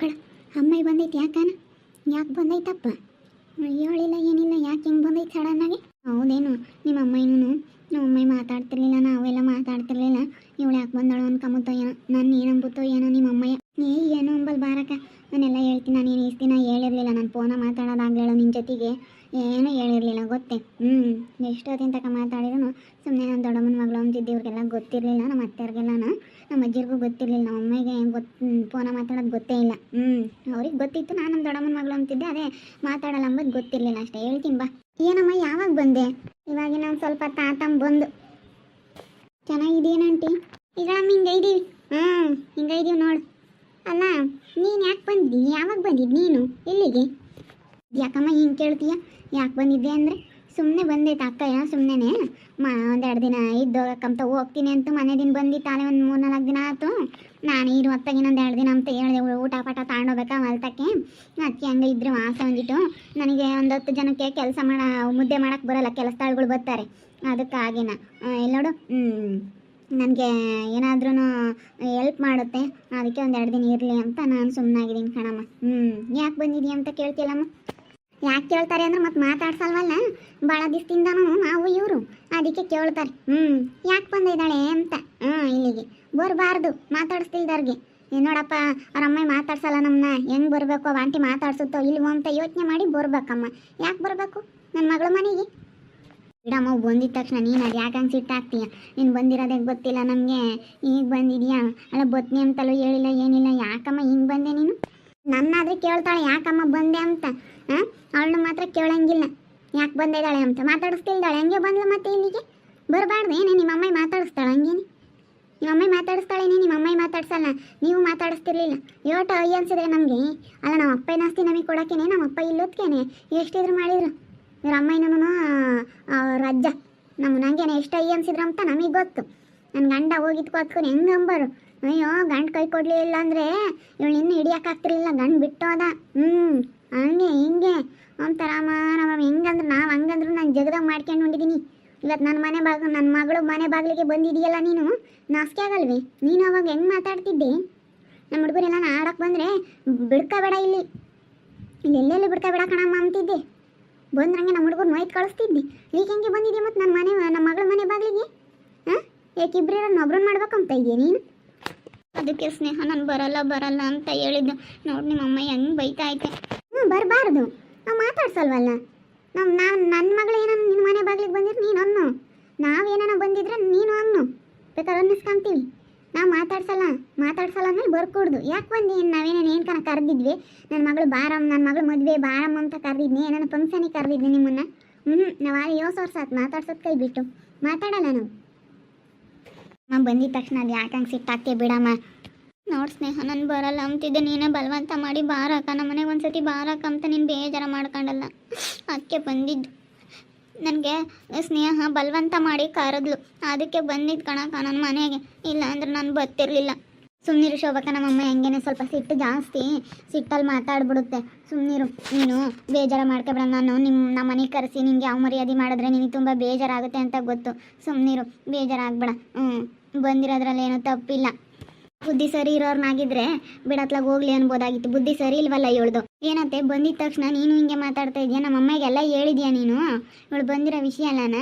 ಜಗಳ ಅಮ್ಮಾಯಿ ಬಂದೈತಿ ಯಾಕನ ಯಾಕೆ ಬಂದೈತಪ್ಪ? ಹೇಳಿಲ್ಲ ಏನಿಲ್ಲ, ಯಾಕೆ ಹಿಂಗೆ ಬಂದೈತೆ ಸಡನ್ನಾಗಿ ಹೌದೇನು, ನಿಮ್ಮ ಅಮ್ಮನೂ ನಮ್ಮ ಅಮ್ಮಾಯಿ ಮಾತಾಡ್ತಿರ್ಲಿಲ್ಲ, ನಾವೆಲ್ಲ ಮಾತಾಡ್ತಿರ್ಲಿಲ್ಲ. ಇವಳು ಯಾಕೆ ಬಂದಳು ಅನ್ಕೊಂಬತ್ತೋ ಏನೋ ನಾನು ಏನಂಬುತ್ತೋ ಏನೋ ನಿಮ್ಮ ಅಮ್ಮಯ್ಯ. ಏ ಏನೋ ಅಂಬಲ್ ಬಾರಕ. ನಾನೆಲ್ಲ ಹೇಳ್ತೀನಿ, ನಾನು ಏನು ಇಷ್ಟು ದಿನ ಹೇಳಿರಲಿಲ್ಲ. ನಾನು ಫೋನ ಮಾತಾಡೋದಾಗಲೇಳು ನಿನ್ನ ಜೊತೆಗೆ. ಏನೂ ಹೇಳಿರಲಿಲ್ಲ, ಗೊತ್ತೇ. ಹ್ಞೂ ಎಷ್ಟೊತ್ತಿನ ತನಕ ಮಾತಾಡಿದ್ರು ಸುಮ್ಮನೆ ನನ್ನ ದೊಡ್ಡಮ್ಮನ ಮಗಳು ಅಂತಿದ್ದೆ ಇವ್ರಿಗೆಲ್ಲ ಗೊತ್ತಿರಲಿಲ್ಲ ನಮ್ಮ ಅತ್ತೆಯವ್ರಿಗೆಲ್ಲ ನಮ್ಮ ಅಜ್ಜಿಗೂ ಗೊತ್ತಿರಲಿಲ್ಲ ನಮ್ಮ ಅಮ್ಮಗೆ ಗೊತ್ತು ಫೋನ ಮಾತಾಡೋದು ಗೊತ್ತೇ ಇಲ್ಲ. ಹ್ಞೂ ಅವ್ರಿಗೆ ಗೊತ್ತಿತ್ತು, ನಾನು ನಮ್ಮ ದೊಡ್ಡಮ್ಮನ ಮಗಳು ಅಂತಿದ್ದೆ, ಅದೇ ಮಾತಾಡಲ್ಲ ಅಂಬೋದು ಗೊತ್ತಿರಲಿಲ್ಲ ಅಷ್ಟೇ. ಹೇಳ್ತೀನಿ ಬಾ. ಏನಮ್ಮ, ಯಾವಾಗ ಬಂದೆ? ಇವಾಗ ನಾನು ಸ್ವಲ್ಪ ತಾತಮ್ಮ ಬಂದು. ಚೆನ್ನಾಗಿದೆಯೇನಂಟಿ ಈಗ ಹಿಂಗೆ ಹಿಂಗೈದೀವಿ ಹ್ಞೂ ಹಿಂಗೈದೀವಿ ನೋಡು. ಅಲ್ಲ ನೀನು ಯಾಕೆ ಬಂದಿದ್ದಿ ಯಾವಾಗ ಬಂದಿದ್ದು ನೀನು? ಇಲ್ಲಿಗೆ ಯಾಕಮ್ಮ ಹಿಂಗೆ ಕೇಳ್ತೀಯ? ಯಾಕೆ ಬಂದಿದ್ದೆ ಅಂದರೆ ಸುಮ್ಮನೆ ಬಂದೈತೆ ಅಕ್ಕಯ್ಯ ಸುಮ್ಮನೆ ಮಾ, ಒಂದೆರಡು ದಿನ ಇದ್ದೋಗಕ್ಕಂತ ಹೋಗ್ತೀನಿ ಅಂತ ಮನೆ ದಿನ ಬಂದಿತ್ತಾಳೆ ಒಂದು ಮೂರು ನಾಲ್ಕು ದಿನ ಆಯ್ತು ನಾನು ಇರು ಹೊತ್ತಾಗಿನ ಒಂದು ಎರಡು ದಿನ ಅಂತ ಹೇಳಿದೆ. ಊಟ ಪಾಠ ತಗೊಂಡೋಗ್ಬೇಕಾ ಹೊಲ್ತಕ್ಕೆ? ಅದಕ್ಕೆ ಹಂಗೆ ಇದ್ರೆ ವಾಸ ಬಂದಿತ್ತು ನನಗೆ ಒಂದು ಹತ್ತು ಜನಕ್ಕೆ ಕೆಲಸ ಮಾಡ, ಮುದ್ದೆ ಮಾಡೋಕ್ಕೆ ಬರಲ್ಲ. ಕೆಲಸದಾಳುಗಳು ಬರ್ತಾರೆ. ಅದಕ್ಕಾಗಿನ. ಎಲ್ಲೋಡು ಹ್ಞೂ ನನಗೆ ಏನಾದ್ರೂ ಎಲ್ಪ್ ಮಾಡುತ್ತೆ, ಅದಕ್ಕೆ ಒಂದು ಎರಡು ದಿನ ಇರಲಿ ಅಂತ ನಾನು ಸುಮ್ಮನಾಗಿದ್ದೀನಿ ಕಣಮ್ಮ. ಹ್ಞೂ ಯಾಕೆ ಬಂದಿದ್ದೀಯ ಅಂತ ಕೇಳ್ತಿಲ್ಲಮ್ಮ ಯಾಕೆ ಕೇಳ್ತಾರೆ ಅಂದ್ರೆ ಮತ್ತೆ ಮಾತಾಡ್ಸಲ್ವಲ್ಲ? ಭಾಳ ದಿವಸದಿಂದನೂ ನಾವು ಇವರು. ಅದಕ್ಕೆ ಕೇಳ್ತಾರೆ. ಹ್ಞೂ ಯಾಕೆ ಬಂದಿದ್ದಾಳೆ ಅಂತ. ಹ್ಞೂ ಇಲ್ಲಿಗೆ. ಬರಬಾರ್ದು, ಮಾತಾಡಿಸ್ತಿಲ್ದವ್ರಿಗೆ. ನೋಡಪ್ಪ ಅವ್ರ ಅಮ್ಮ ಮಾತಾಡ್ಸಲ್ಲ ನಮ್ಮನ್ನ ಹೆಂಗೆ ಬರಬೇಕು ಅವ ಆಂಟಿ ಮಾತಾಡ್ಸುತ್ತೋ ಇಲ್ವೋ ಅಂತ ಯೋಚನೆ ಮಾಡಿ ಬರ್ಬೇಕಮ್ಮ. ಯಾಕೆ ಬರಬೇಕು? ನನ್ನ ಮಗಳ ಮನೆಗೆ. ಬಿಡಮ್ಮ ಬಂದಿದ್ದ ತಕ್ಷಣ ನೀನು ಅದು ಯಾಕೆ ಹಂಗೆ ಸಿಟ್ಟಾಗ್ತೀಯ ನೀನು ಬಂದಿರೋದೇ ಗೊತ್ತಿಲ್ಲ ನಮಗೆ. ಈಗ ಬಂದಿದ್ಯಾ? ಅಲ್ಲ, ಬತ್ನಿ ಅಂತಲೂ ಹೇಳಿಲ್ಲ, ಏನಿಲ್ಲ. ಯಾಕಮ್ಮ ಹಿಂಗೆ ಬಂದೆ ನೀನು? ನನ್ನಾದ್ರೆ ಕೇಳ್ತಾಳೆ, ಯಾಕಮ್ಮ ಬಂದೆ ಅಂತ? ಹಾಂ ಅವಳನ್ನ ಮಾತ್ರ ಕೇಳಂಗಿಲ್ಲ. ಯಾಕೆ ಬಂದಿದ್ದಾಳೆ ಅಂತ? ಮಾತಾಡಿಸ್ತಿಲ್ದಾಳೆ. ಹಂಗೆ ಬಂದ್ಲು ಮತ್ತೆ ಇಲ್ಲಿಗೆ? ಬರಬಾರ್ದು, ಏನೇ ನಿಮ್ಮ ಅಮ್ಮಾಯಿ ಮಾತಾಡಿಸ್ತಾಳೆ ಹಂಗೇನೆ? ನಿಮ್ಮ ಅಮ್ಮಾಯಿ ನೀ ನಿಮ್ಮ ಅಮ್ಮಾಯಿ ಮಾತಾಡ್ಸಲ್ಲ. ನೀವು ಮಾತಾಡಿಸ್ತಿರ್ಲಿಲ್ಲ. ಯೋಟ ಅಯ್ಯ ಅನ್ಸಿದ್ರೆ ನಮಗೆ. ಅಲ್ಲ ನಮ್ಮ ಅಪ್ಪ ಏನಾಸ್ತಿ ನಮಗೆ ಕೊಡೋಕ್ಕೇನೆ ನಮ್ಮ ಅಪ್ಪ ಇಲ್ಲೋದ್ಕೇನೆ ಎಷ್ಟಿದ್ರು ಮಾಡಿದ್ರು. ಇವ್ರ ಅಮ್ಮಯ್ಯನೂ ರಜ್ಜ ನಮ್ಮ ನಂಗೇನೆ ಎಷ್ಟು ಐ ಅನ್ಸಿದ್ರು ಅಂತ ನಮಗೆ ಗೊತ್ತು. ನನ್ನ ಗಂಡ ಹೋಗಿದ್ ಕೊತ್ಕೊಂಡು ಹೆಂಗೆ ಅಂಬರು ಅಯ್ಯೋ, ಗಂಡ ಕೈ ಕೊಡಲಿಲ್ಲ ಅಂದರೆ ಇವಳು ಇನ್ನೂ ಹಿಡಿಯೋಕ್ಕಾಗ್ತಿರ್ಲಿಲ್ಲ ಗಂಡು ಬಿಟ್ಟೋದ ಹ್ಞೂ ಹಂಗೆ, ಹಿಂಗೆ. ಒಂಥರ ನಮ್ಮ ಹೆಂಗಂದ್ರೆ ನಾವು ಹಂಗಂದ್ರೆ ನಾನು ಜಗದಾಗ ಮಾಡ್ಕೊಂಡು ಹೊಂಡಿದ್ದೀನಿ ಇವತ್ತು ನನ್ನ ಮನೆ ಬಾಗ ನನ್ನ ಮಗಳು ಮನೆ ಬಾಗಿಲಿಗೆ ಬಂದಿದೆಯಲ್ಲ ನೀನು? ನಾಸ್ಕೆ ಆಗಲ್ವಿ? ನೀನು ಅವಾಗ ಹೆಂಗೆ ಮಾತಾಡ್ತಿದ್ದೆ? ನಮ್ಮ ಹುಡುಗರೆಲ್ಲ ಆಡೋಕೆ ಬಂದರೆ ಬಿಡ್ಕೋಬೇಡ ಇಲ್ಲಿ. ಇಲ್ಲಿ ಎಲ್ಲೆಲ್ಲಿ ಬಿಡ್ಕೋಬೇಡ ಕಣಮ್ಮ ಅಂತಿದ್ದೆ. ಬಂದ್ರಂಗೆ ನಮ್ಮ ಹುಡುಗರು ನೋಯ್ತು ಕಳಿಸ್ತಿದ್ವಿ ಈಗ ಹೆಂಗೆ ಬಂದಿದ್ದೆ ಮತ್ತು ನನ್ನ ಮನೆ ನಮ್ಮ ಮಗಳ ಮನೆ ಬಾಗಿಲಿಗೆ? ಹಾಂ? ಯಾಕೆ ನೊಬ್ರನ್ನ ಒಬ್ರನ್ನ ಮಾಡ್ಬೇಕಂತ ಇದೆಯಾ ನೀನು? ಅದಕ್ಕೆ ಸ್ನೇಹ ನಾನು ಬರಲ್ಲ ಬರಲ್ಲ ಅಂತ ಹೇಳಿದ್ದು. ನೋಡಿ ನಿಮ್ಮ ಅಮ್ಮ ಹೆಂಗೆ ಬೈತಾ ಐತೆ. ಹ್ಞೂ ಬರಬಾರ್ದು. ನಾವು ಮಾತಾಡ್ಸಲ್ವಲ್ಲ? ನಮ್ಮ ನಾನು ನನ್ನ ಮಗಳು ಏನೋ ನಿನ್ನ ಮನೆ ಬಾಗಿಲಿಗೆ ಬಂದಿದ್ರೆ ನೀನು ಅನ್ನು ನಾವೇನೋ ಬಂದಿದ್ರೆ ನೀನು ಅನ್ನು. ಬೇಕಾದ್ರೆ ಅನ್ನಿಸ್ಕೊಂತೀವಿ. ನಾವು ಮಾತಾಡ್ಸಲ್ಲ ಮಾತಾಡ್ಸಲ್ಲ ಅಂದ್ಮೇಲೆ ಬರ್ಕೊಡ್ದು. ಯಾಕೆ ಬಂದು? ನಾವೇನೇನು ಏನು ಕಣ ಕರೆದಿದ್ವಿ? ನನ್ನ ಮಗಳು ಬಾರಮ್ಮ ನನ್ನ ಮಗಳು ಮದುವೆ, ಬಾರಮ್ಮ ಅಂತ ಕರೆದಿದ್ನಿ ನನ್ನ ಫಂಕ್ಷನಿಗೆ ಕರೆದಿದ್ನಿ ನಿಮ್ಮನ್ನ? ಹ್ಞೂ ನಾವು ಆ ಯೋಸ ವರ್ಷ ಆತು, ಮಾತಾಡ್ಸೋದು ಕೈ ಬಿಟ್ಟು. ಮಾತಾಡಲ್ಲ ನಾವು. ಅಮ್ಮ ಬಂದಿದ ತಕ್ಷಣ ಅದು ಯಾಕೆ ಹಂಗೆ ಸಿಟ್ಟಾಗ್ತೀಯ ಬಿಡಮ್ಮ? ನೋಡಿ ಸ್ನೇಹ, ನಾನು ಬರಲ್ಲ ಅಂತಿದ್ದೆ, ನೀನೇ ಬಲವಂತ ಮಾಡಿ ಬಾರಾಕ ನಮ್ಮ ಮನೆಗೆ ಒಂದ್ಸತಿ ಬಾರಾಕ ಅಂತ ನೀನು ಬೇಜಾರ ಮಾಡ್ಕೊಂಡಲ್ಲ. ಅದಕ್ಕೆ ಬಂದಿದ್ದು. ನನಗೆ ಸ್ನೇಹ ಬಲವಂತ ಮಾಡಿ ಕರೆದ್ಲು. ಅದಕ್ಕೆ ಬಂದಿದ್ದು ಕಣಕ್ಕ ನನ್ನ ಮನೆಗೆ. ಇಲ್ಲ ಅಂದ್ರೆ ನಾನು ಬರ್ತಿರ್ಲಿಲ್ಲ. ಸುಮ್ಮನಿರು ಶೋಭಕ, ನಮ್ಮಮ್ಮ ಹೆಂಗೇನೆ ಸ್ವಲ್ಪ ಸಿಟ್ಟು ಜಾಸ್ತಿ ಸಿಟ್ಟಲ್ಲಿ ಮಾತಾಡ್ಬಿಡುತ್ತೆ. ಸುಮ್ಮನಿರು ನೀನು ಬೇಜಾರ ಮಾಡ್ಕೊಬೇಡ ನಾನು ನಿಮ್ಮ ನಮ್ಮ ಮನೆಗೆ ಕರೆಸಿ ನಿಮಗೆ ಯಾವ ಮರ್ಯಾದೆ ಮಾಡಿದ್ರೆ ನಿನಗೆ ತುಂಬ ಬೇಜಾರಾಗುತ್ತೆ ಅಂತ ಗೊತ್ತು. ಸುಮ್ಮನಿರು ಬೇಜಾರಾಗ್ಬೇಡ. ಹ್ಞೂ ಬಂದಿರೋದ್ರಲ್ಲಿ ಏನೂ ತಪ್ಪಿಲ್ಲ. ಬುದ್ಧಿ ಸರಿ ಇರೋರ್ನಾಗಿದ್ರೆ ಬಿಡತ್ಲಾಗ ಹೋಗ್ಲಿ ಅನ್ಬೋದಾಗಿತ್ತು. ಬುದ್ಧಿ ಸರಿ ಇಲ್ವಲ್ಲ ಇವಳ್ದು? ಏನಂತೆ ಬಂದಿದ ತಕ್ಷಣ ನೀನು ಹಿಂಗೆ ಮಾತಾಡ್ತಾ ಇದೀಯ? ನಮ್ಮ ಅಮ್ಮಗೆಲ್ಲ ಹೇಳಿದ್ಯಾ ನೀನು? ಇವಳು ಬಂದಿರೋ ವಿಷಯ ಅಲ್ಲನ?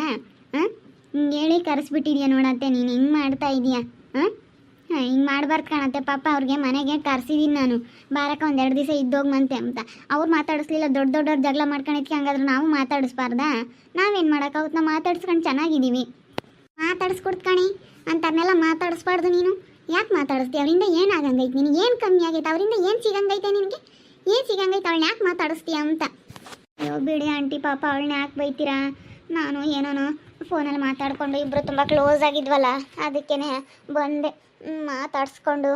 ಹಾಂ? ಹಿಂಗೆ ಹೇಳಿ ಕರೆಸ್ಬಿಟ್ಟಿದ್ಯಾ ನೋಡತ್ತೆ ನೀನು? ಹಿಂಗೆ ಮಾಡ್ತಾ ಇದೀಯಾ? ಹಾಂ? ಹಾಂ, ಹಿಂಗೆ ಮಾಡಬಾರ್ದು ಕಾಣತ್ತೆ. ಪಾಪ ಅವ್ರಿಗೆ ಮನೆಗೆ ಕರ್ಸಿದ್ದೀನಿ ನಾನು. ಬಾರಕ್ಕೆ ಎರಡು ದಿವಸ ಇದ್ದೋಗ್ಮಂತೆ ಅಂತ. ಅವ್ರು ಮಾತಾಡಿಸ್ಲಿಲ್ಲ. ದೊಡ್ಡ ದೊಡ್ಡವ್ರು ಜಗಳ ಮಾಡ್ಕೊಂಡಿದ್ಕೆ ಹಂಗಾದ್ರೆ ನಾವು ಮಾತಾಡಿಸ್ಬಾರ್ದಾ? ನಾವೇನು ಮಾಡೋಕ್ಕಾಗುತ್ತೆ ನಾವು ಮಾತಾಡ್ಸ್ಕೊಂಡು ಚೆನ್ನಾಗಿದ್ದೀವಿ. ಮಾತಾಡಿಸ್ಕೊಡ್ಕಣಿ ಅಂತವ್ರನ್ನೆಲ್ಲ ಮಾತಾಡಿಸ್ಬಾರ್ದು ನೀನು. ಯಾಕೆ ಮಾತಾಡಿಸ್ತೀಯ ಅವರಿಂದ ಏನು ಆಗಂಗೈತೆ? ನಿನಗೆ ಏನು ಕಮ್ಮಿ ಆಗೈತೆ? ಅವರಿಂದ ಏನು ಸಿಗಂಗೈತೆ ನಿನಗೆ? ಏನು ಸಿಗಂಗೈತೆ? ಅವಳನ್ನ ಯಾಕೆ ಮಾತಾಡಿಸ್ತೀಯ ಅಂತ. ಅಯ್ಯೋ, ಬಿಡಿ ಆಂಟಿ ಪಾಪ, ಅವಳನ್ನ ಯಾಕೆ ಬೈತೀರಾ? ನಾನು ಏನೋ ಫೋನಲ್ಲಿ ಮಾತಾಡಿಕೊಂಡು ಇಬ್ಬರು ತುಂಬ ಕ್ಲೋಸ್ ಆಗಿದ್ವಲ್ಲ ಅದಕ್ಕೇ ಬಂದೆ. ಮಾತಾಡಿಸ್ಕೊಂಡು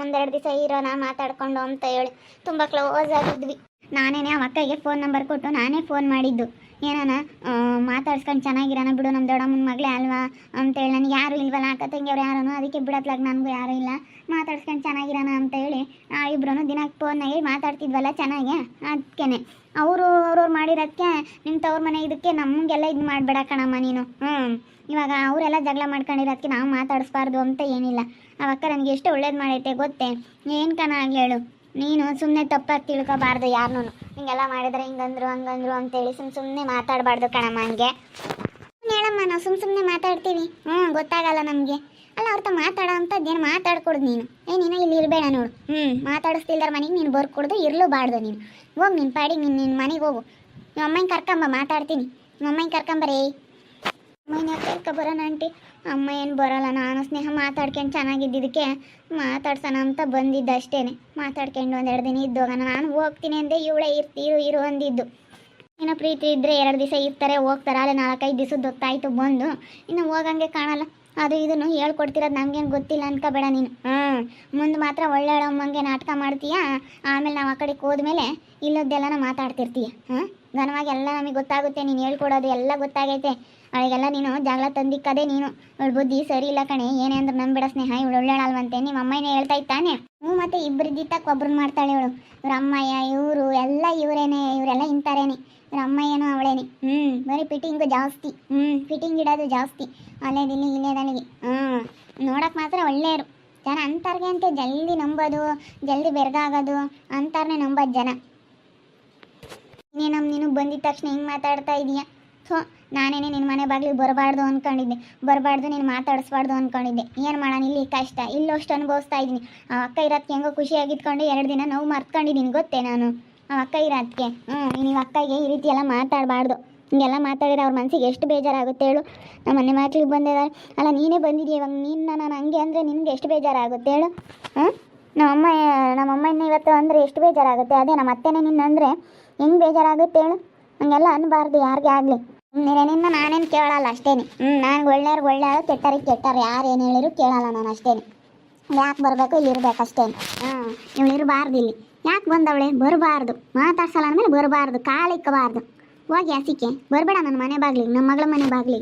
ಒಂದೆರಡು ದಿವಸ ಇರೋಣ, ಮಾತಾಡ್ಕೊಂಡು ಅಂತ ಹೇಳಿ. ತುಂಬ ಕ್ಲೋಸ್ ಆಗಿದ್ವಿ. ನಾನೇ ಆ ಫೋನ್ ನಂಬರ್ ಕೊಟ್ಟು ನಾನೇ ಫೋನ್ ಮಾಡಿದ್ದು. ಏನಾನ ಮಾತಾಡ್ಸ್ಕೊಂಡು ಚೆನ್ನಾಗಿರೋಣ ಬಿಡು ನಮ್ಮ ದೊಡ್ಡಮ್ಮನ ಮಗಳೇ ಅಲ್ವಾ ಅಂತೇಳಿ ನನಗೆ ಯಾರು ಇಲ್ವಲ್ಲ, ಅಕ್ಕ ತಂಗಿಯವ್ರು ಯಾರನೋ? ಅದಕ್ಕೆ ಬಿಡತ್ಲಾಗ ನನಗೂ ಯಾರೂ ಇಲ್ಲ. ಮಾತಾಡ್ಸ್ಕೊಂಡು ಚೆನ್ನಾಗಿರೋಣ ಅಂತೇಳಿ ಇಬ್ಬರೂ ದಿನ ಫೋನ್ನಾಗಿ ಮಾತಾಡ್ತಿದ್ವಲ್ಲ ಚೆನ್ನಾಗೆ? ಅದಕ್ಕೇನೆ ಅವರು, ಅವ್ರವ್ರು ಮಾಡಿರೋದಕ್ಕೆ ನಿಮ್ಮ ತವ್ರ ಮನೆ ಇದಕ್ಕೆ ನಮಗೆಲ್ಲ ಇದು ಮಾಡಬೇಡ ಕಣಮ್ಮ ನೀನು. ಹ್ಞೂ ಇವಾಗ ಅವರೆಲ್ಲ ಜಗಳ ಮಾಡ್ಕೊಂಡಿರೋದಕ್ಕೆ ನಾವು ಮಾತಾಡಿಸ್ಬಾರ್ದು ಅಂತ ಏನಿಲ್ಲ. ಅವಕ್ಕ ನನಗೆ ಎಷ್ಟು ಒಳ್ಳೇದು ಮಾಡೈತೆ ಗೊತ್ತೇ? ಏನು ಕಣ ಹೇಳು? ನೀನು ಸುಮ್ಮನೆ ತಪ್ಪಾಗಿ ತಿಳ್ಕೊಬಾರ್ದು ಯಾರನ್ನೂ. ಹಿಂಗೆಲ್ಲ ಮಾಡಿದ್ರೆ ಹಿಂಗಂದ್ರು, ಹಂಗಂದ್ರು ಅಂತೇಳಿ ಸುಮ್ಮ ಸುಮ್ಮನೆ ಮಾತಾಡಬಾರ್ದು ಕಣಮ್ಮ ಹಂಗೆ. ಹೇಳಮ್ಮ, ನಾವು ಸುಮ್ ಸುಮ್ಮನೆ ಮಾತಾಡ್ತೀವಿ. ಹ್ಞೂ ಗೊತ್ತಾಗಲ್ಲ ನಮಗೆ. ಅಲ್ಲ, ಅವ್ರ ಮಾತಾಡೋ ಅಂಥದ್ದೇನು ಮಾತಾಡ್ಕೊಡ್ದು ನೀನು? ಏ, ನೀನು ಇಲ್ಲಿ ಇರಬೇಡ ನೋಡು. ಹ್ಞೂ ಮಾತಾಡಿಸ್ತಿಲ್ದಾರ ಮನೆಗೆ ನೀನು ಬರ್ಕೊಡ್ದು ಇರಲೂಬಾರ್ದು ನೀನು. ಹೋಗಿ ನಿನ್ನ ಪಾಡಿ ನೀನು ನಿನ್ನ ಮನೆಗೆ ಹೋಗು. ನಿಮ್ಮ ಅಮ್ಮನ ಕರ್ಕೊಂಬ, ಮಾತಾಡ್ತೀನಿ. ನಿಮ್ಮ ಅಮ್ಮನ ಕರ್ಕೊಂಬರೇ ಅಮ್ಮನ ಕರ್ಕೊಬರೋಣ ಆಂಟಿ? ಅಮ್ಮ ಏನು ಬರೋಲ್ಲ, ನಾನು ಸ್ನೇಹ ಮಾತಾಡ್ಕೊಂಡು ಚೆನ್ನಾಗಿದ್ದಿದ್ದಕ್ಕೆ ಮಾತಾಡ್ಸೋಣ ಅಂತ ಬಂದಿದ್ದು ಅಷ್ಟೇನೆ ಮಾತಾಡ್ಕೊಂಡು ಒಂದೆರಡು ದಿನ ಇದ್ದೋಗೋಣ, ನಾನು ಹೋಗ್ತೀನಿ ಅಂದೆ, ಇವಳೇ ಇರ್ತೀರು ಇರು ಅಂದಿದ್ದು. ಏನೋ ಪ್ರೀತಿ ಇದ್ದರೆ ಎರಡು ದಿವಸ ಇರ್ತಾರೆ, ಹೋಗ್ತಾರೆ ಅಲ್ಲೇ ನಾಲ್ಕೈದು ದಿವಸದ ಗೊತ್ತಾಯಿತು ಬಂದು. ಇನ್ನು ಹೋಗಂಗೆ ಕಾಣಲ್ಲ. ಅದು ಇದನ್ನು ಹೇಳ್ಕೊಡ್ತಿರೋದು ನಮಗೇನು ಗೊತ್ತಿಲ್ಲ ಅನ್ಕೋಬೇಡ ನೀನು. ಹ್ಞೂ ಮುಂದೆ ಮಾತ್ರ ಒಳ್ಳೆ ಅಮ್ಮಂಗೆ ನಾಟಕ ಮಾಡ್ತೀಯಾ? ಆಮೇಲೆ ನಾವು ಆ ಕಡೆಗೆ ಹೋದ್ಮೇಲೆ ಇಲ್ಲದ್ದೆಲ್ಲನ ಮಾತಾಡ್ತಿರ್ತೀಯ? ಹಾಂ ಘನವಾಗಿ ಎಲ್ಲ ನಮಗೆ ಗೊತ್ತಾಗುತ್ತೆ, ನೀನು ಹೇಳ್ಕೊಡೋದು ಎಲ್ಲ ಗೊತ್ತಾಗೈತೆ. ಅವಳಿಗೆಲ್ಲ ನೀನು ಜಗಳ ತಂದಿಕ್ಕದೆ ನೀನು. ಅವಳ ಬುದ್ಧಿ ಸರಿ ಇಲ್ಲ ಕಣೆ. ಏನೇ ಅಂದ್ರೆ ನಂಬಿಡ ಸ್ನೇಹ, ಇವಳು ಒಳ್ಳೆಳಲ್ವಂತೆ ನಿಮ್ಮ ಅಮ್ಮನೇ ಹೇಳ್ತಾ ಇತ್ತಾನೆ ಹ್ಞೂ ಮತ್ತೆ ಇಬ್ಬರಿದ್ದಿತ್ತಕ್ಕೆ ಒಬ್ರನ್ನ ಮಾಡ್ತಾಳೆ ಇವಳು. ಇವ್ರ ಅಮ್ಮಯ್ಯ, ಇವರು ಎಲ್ಲ ಇವರೇನೆ, ಇವರೆಲ್ಲ ಇಂತಾರೇನೆ ಇವ್ರ ಅಮ್ಮಯ್ಯನೂ ಅವಳೇನೆ. ಹ್ಞೂ, ಬರೀ ಫಿಟ್ಟಿಂಗು ಜಾಸ್ತಿ. ಹ್ಞೂ ಫಿಟ್ಟಿಂಗ್ ಇಡೋದು ಜಾಸ್ತಿ. ಅಲ್ಲೇದಿಲ್ಲಿ ನನಗೆ ಹ್ಞೂ, ನೋಡೋಕೆ ಮಾತ್ರ ಒಳ್ಳೆಯರು ಜನ ಅಂತಾರ್ಗೆ ಅಂತ, ಜಲ್ದಿ ನಂಬೋದು, ಜಲ್ದಿ ಬೆರಗಾಗೋದು. ಅಂತಾರನೇ ನಂಬೋದು ಜನ. ನೀನಮ್ಮ ನೀನು ಬಂದಿದ್ದ ತಕ್ಷಣ ಹಿಂಗೆ ಮಾತಾಡ್ತಾ ಇದೀಯ? ಥೋ, ನಾನೇನೆ ನಿನ್ನ ಮನೆ ಬಾಗಿಲಿಗೆ ಬರಬಾರ್ದು ಅಂದ್ಕೊಂಡಿದ್ದೆ ಬರಬಾರ್ದು, ನೀನು ಮಾತಾಡಿಸ್ಬಾರ್ದು ಅಂದ್ಕೊಂಡಿದ್ದೆ ಏನು ಮಾಡೋಣ, ಇಲ್ಲಿ ಕಷ್ಟ, ಇಲ್ಲಷ್ಟು ಅನುಭವಿಸ್ತಾ ಇದ್ದೀನಿ. ಆ ಅಕ್ಕ ಇರೋದಕ್ಕೆ ಹೆಂಗೋ ಖುಷಿಯಾಗಿದ್ಕೊಂಡು ಎರಡು ದಿನ ನೋವು ಮರ್ತ್ಕೊಂಡಿದ್ದೀನಿ, ಗೊತ್ತೇ ನಾನು? ಆ ಅಕ್ಕ ಇರೋದಕ್ಕೆ ಹ್ಞೂ ನೀವು ಅಕ್ಕಗೆ ಈ ರೀತಿ ಎಲ್ಲ ಮಾತಾಡಬಾರ್ದು. ಹಿಂಗೆಲ್ಲ ಮಾತಾಡಿದ್ರೆ ಅವ್ರ ಮನಸ್ಸಿಗೆ ಎಷ್ಟು ಬೇಜಾರಾಗುತ್ತೆ ಹೇಳು. ನಮ್ಮ ಮನೆ ಮಾತಿಗೆ ಬಂದಿದ್ದಾರೆ. ಅಲ್ಲ, ನೀನೇ ಬಂದಿದ್ದೀಯ ಇವಾಗ? ನೀನು ನಾನು ಹಂಗೆ ಅಂದರೆ ನಿನಗೆ ಎಷ್ಟು ಬೇಜಾರಾಗುತ್ತೆ ಹೇಳು? ಹಾಂ ನಮ್ಮಮ್ಮ ನಮ್ಮಮ್ಮ ಇನ್ನು ಇವತ್ತು ಅಂದರೆ ಎಷ್ಟು ಬೇಜಾರಾಗುತ್ತೆ? ಅದೇ ನಮ್ಮ ಅತ್ತೆನೇ ನಿನ್ನ ಅಂದರೆ ಹೆಂಗೆ ಬೇಜಾರಾಗುತ್ತೆ ಹೇಳು? ಹಂಗೆಲ್ಲ ಅನ್ನಬಾರ್ದು ಯಾರಿಗೆ ಆಗಲಿ. ನಿನ್ನ ನಾನೇನು ಕೇಳಲ್ಲ ಅಷ್ಟೇನೆ. ಹ್ಞೂ ನಾನು ಒಳ್ಳೆಯವ್ರಿಗೆ ಒಳ್ಳೆಯವರು ಕೆಟ್ಟರಿಗೆ ಕೆಟ್ಟರು ಯಾರು ಏನು ಹೇಳಿದ್ರು ಕೇಳಲ್ಲ ನಾನು ಅಷ್ಟೇನೆ. ಯಾಕೆ ಬರಬೇಕು ಇಲ್ಲಿ ಇರ್ಬೇಕು ಅಷ್ಟೇನೆ. ಹಾಂ, ಇವಳು ಇರಬಾರ್ದು ಇಲ್ಲಿ. ಯಾಕೆ ಬಂದವಳೆ? ಬರಬಾರ್ದು. ಮಾತಾಡ್ಸಲ್ಲ ಅಂದಮೇಲೆ ಬರಬಾರ್ದು ಕಾಲಿಕ್ಕಬಾರ್ದು ಹೋಗಿ ಹಸಿಕೆ. ಬರಬೇಡ ನನ್ನ ಮನೆ ಬಾಗ್ಲಿ ನಮ್ಮ ಮಗಳ ಮನೆ ಬಾಗ್ಲಿ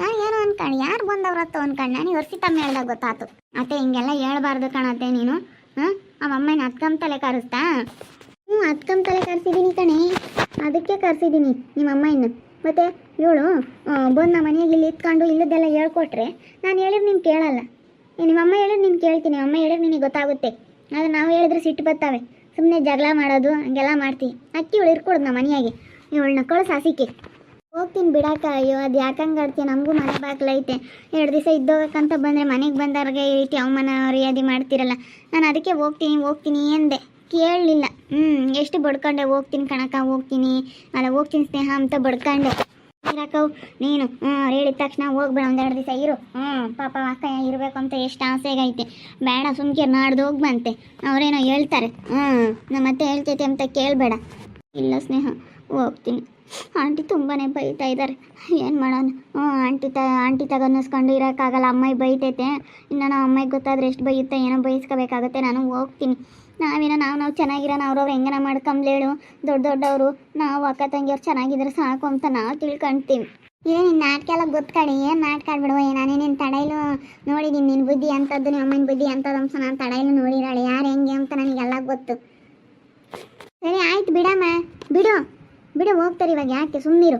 ನಾನು ಏನೋ ಅನ್ಕೊಂಡು, ಯಾರು ಬಂದವ್ರತ್ತೋ ಅನ್ಕೊಂಡು, ನಾನು ವರ್ಷಿತಮ್ಮ ಹೇಳ್ದಾಗ ಗೊತ್ತಾತು. ಅತ್ತೆ, ಹಿಂಗೆಲ್ಲ ಹೇಳ್ಬಾರ್ದು ಕಣತ್ತೆ ನೀನು. ಹಾಂ ಆ ಅಮ್ಮನ ಹತ್ಕಂತಲೆ ಕರೆಸ್ತಾ? ಹ್ಞೂ ಹತ್ಕಂಬ ತಲೆ ಕರ್ಸಿದ್ದೀನಿ ಕಣೆ. ಅದಕ್ಕೆ ಕರ್ಸಿದ್ದೀನಿ ನಿಮ್ಮ ಅಮ್ಮ ಇನ್ನು ಮತ್ತೆ? ಇವಳು ಬಂದು ನಮ್ಮ ಮನೆಯಾಗ ಇಲ್ಲಿ ಇತ್ಕೊಂಡು ಇಲ್ಲದೆಲ್ಲ ಹೇಳ್ಕೊಟ್ರೆ ನಾನು ಹೇಳಿದ್ರೆ ನೀನು ಕೇಳಲ್ಲ. ನಿಮ್ಮಮ್ಮ ಹೇಳಿದ್ರೆ ನೀನು ಕೇಳ್ತೀನಿ, ಅಮ್ಮ ಹೇಳಿದ್ರೆ ನಿನಗೆ ಗೊತ್ತಾಗುತ್ತೆ. ಆದರೆ ನಾವು ಹೇಳಿದ್ರೆ ಸಿಟ್ಟು ಬರ್ತಾವೆ. ಸುಮ್ಮನೆ ಜಗಳ ಮಾಡೋದು, ಹಂಗೆಲ್ಲ ಮಾಡ್ತೀವಿ. ಅಕ್ಕಿ ಇವಳು ಇರ್ಕೊಡು ನಮ್ಮ ಮನೆಯಾಗೆ. ಇವಳನ್ನ ನಕ್ಕಳು ಹಸಿಕೆ ಹೋಗ್ತೀನಿ ಬಿಡಕ್ಕ, ಅಯ್ಯೋ, ಅದು ಯಾಕಂಗೆ ಆಡ್ತೀಯ? ನಮಗೂ ಮನೆ ಬಾಗ್ಲೈತೆ ಎರಡು ದಿವಸ ಇದ್ದೋಗಕ್ಕಂತ ಬಂದರೆ ಮನೆಗೆ ಬಂದವ್ರಿಗೆ ಈ ರೀತಿ ಅವಮಾನ ರಿಯಾದಿ ಮಾಡ್ತಿರಲ್ಲ. ನಾನು ಅದಕ್ಕೆ ಹೋಗ್ತೀನಿ ಹೋಗ್ತೀನಿ ಎಂದೆ. ಕೇಳಲಿಲ್ಲ. ಹ್ಞೂ ಎಷ್ಟು ಬಡ್ಕೊಂಡೆ, ಹೋಗ್ತೀನಿ ಕಣಕ ಹೋಗ್ತೀನಿ. ಅಲ್ಲ, ಹೋಗ್ತೀನಿ ಸ್ನೇಹ ಅಂತ ಬಡ್ಕೊಂಡೆ. ಇರಕ್ಕವು ನೀನು ಹ್ಞೂ ಹೇಳಿದ ತಕ್ಷಣ ಹೋಗ್ಬೇಡ ಒಂದೆರಡು ದಿವಸ ಇರು. ಹ್ಞೂ ಪಾಪ ಅಕ್ಕ ಇರಬೇಕು ಅಂತ ಎಷ್ಟು ಆಸೆಗೈತೆ. ಬೇಡ, ಸುಮ್ಕೆ ನಾಡ್ದು ಹೋಗ್ಬಂತೆ. ಅವರೇನೋ ಹೇಳ್ತಾರೆ. ಹ್ಮ್ ನಮ್ಮ ಅತ್ತೆ ಹೇಳ್ತೈತೆ ಅಂತ ಕೇಳಬೇಡ. ಇಲ್ಲ ಸ್ನೇಹ, ಹೋಗ್ತೀನಿ. ಆಂಟಿ ತುಂಬಾ ಬೈತಾ ಇದ್ದಾರೆ ಏನು ಮಾಡೋಣ? ಹ್ಞೂ ಆಂಟಿ ತ, ಆಂಟಿ ತಗನ್ನಿಸ್ಕೊಂಡು ಇರೋಕ್ಕಾಗಲ್ಲ ಅಮ್ಮಾಯಿ ಬೈತೈತೆ. ಇನ್ನು ನಾವು ಅಮ್ಮಾಯಿಗೆ ಗೊತ್ತಾದ್ರೆ ಎಷ್ಟು ಬೈಯುತ್ತೆ, ಏನೋ ಬೈಸ್ಕೋಬೇಕಾಗತ್ತೆ, ನಾನು ಹೋಗ್ತೀನಿ. ನಾವೇನೋ ನಾವು ನಾವು ಚೆನ್ನಾಗಿರೋಣ ಅವ್ರವ್ರು ಹೆಂಗನ ಮಾಡ್ಕೊಂಬ್ಲೇಳು ದೊಡ್ಡ ದೊಡ್ಡವರು, ನಾವು ಅಕ್ಕ ತಂಗಿಯವ್ರು ಚೆನ್ನಾಗಿದ್ರೆ ಸಾಕು ಅಂತ ನಾವು ತಿಳ್ಕೊಂತೀವಿ. ಏನು ನಾಟಕ ಎಲ್ಲ ಗೊತ್ಕಡಿ ಏನು ನಾಟಕ ಆಡ್ಬಿಡುವ? ನಿನ್ನ ತಡೈಲು ನೋಡಿದ್ದೀನಿ ನಿನ್ನ ಬುದ್ಧಿ ಅಂಥದ್ದು ನಿಮ್ಮ ಅಮ್ಮನ ಬುದ್ಧಿ ಅಂಥದ್ದು ಅಂತ ನಾನು ತಡೈಲು ನೋಡಿರಾಳೆ. ಯಾರು ಹೆಂಗೆ ಅಂತ ನನಗೆಲ್ಲ ಗೊತ್ತು. ಸರಿ, ಆಯ್ತು, ಬಿಡಮ್ಮ. ಬಿಡು. ಬಿಡು, ಹೋಗ್ತಾರೆ ಇವಾಗ. ಯಾಕೆ? ಸುಮ್ಮನಿರು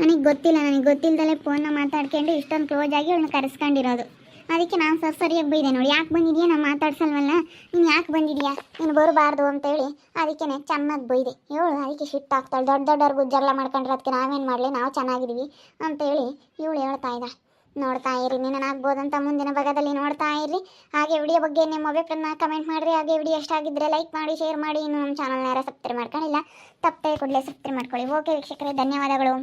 ನನಗೆ ಗೊತ್ತಿಲ್ಲ, ನನಗೆ ಗೊತ್ತಿಲ್ಲದಲ್ಲೇ ಫೋನ್ನ ಮಾತಾಡ್ಕೊಂಡು ಇಷ್ಟೊಂದು ಕ್ಲೋಸ್ ಆಗಿ ಅವಳನ್ನ ಕರೆಸ್ಕೊಂಡಿರೋದು. ಅದಕ್ಕೆ ನಾನು ಸರ್ ಸರಿಯಾಗಿ ಬೈದೆ ನೋಡಿ. ಯಾಕೆ ಬಂದಿದ್ಯಾ? ನಾನು ಮಾತಾಡ್ಸಲ್ವಲ್ಲ? ನೀನು ಯಾಕೆ ಬಂದಿದ್ಯಾ? ನೀನು ಬರಬಾರ್ದು ಅಂತೇಳಿ ಅದಕ್ಕೆ ಚೆನ್ನಾಗಿ ಬೈದೆ. ಇವಳು ಅದಕ್ಕೆ ಶಿಟ್ ಆಗ್ತಾಳೆ ದೊಡ್ಡ ದೊಡ್ಡವ್ರಿಗೂ ಜಗಳ ಮಾಡ್ಕೊಂಡ್ರೆ ಅದಕ್ಕೆ ನಾವೇನು ಮಾಡಲಿ? ನಾವು ಚೆನ್ನಾಗಿದ್ದೀವಿ ಅಂತೇಳಿ ಇವಳು ಹೇಳ್ತಾ ಇದ್ದ. ನೋಡ್ತಾ ಇರಿ ಆಗ್ಬೋದಂತ ಮುಂದಿನ ಭಾಗದಲ್ಲಿ ನೋಡ್ತಾ ಇರಿ ಹಾಗೆ ವಿಡಿಯೋ ಬಗ್ಗೆ ನಿಮ್ಮ ಅಭಿಪ್ರಾಯನ ಕಮೆಂಟ್ ಮಾಡಿರಿ. ಹಾಗೆ ವಿಡಿಯೋ ಇಷ್ಟ ಆಗಿದ್ದರೆ ಲೈಕ್ ಮಾಡಿ ಶೇರ್ ಮಾಡಿ. ಇನ್ನು ನಮ್ಮ ಚಾನಲ್ನ ಯಾರು ಸಬ್ಸ್ಕ್ರೈಬ್ ಮಾಡ್ಕೊಂಡಿಲ್ಲ ತಪ್ಪೇ ಕೂಡಲೇ ಸಬ್ಸ್ಕ್ರೈಬ್ ಮಾಡ್ಕೊಳ್ಳಿ. ಓಕೆ ವೀಕ್ಷಕರೇ, ಧನ್ಯವಾದಗಳು.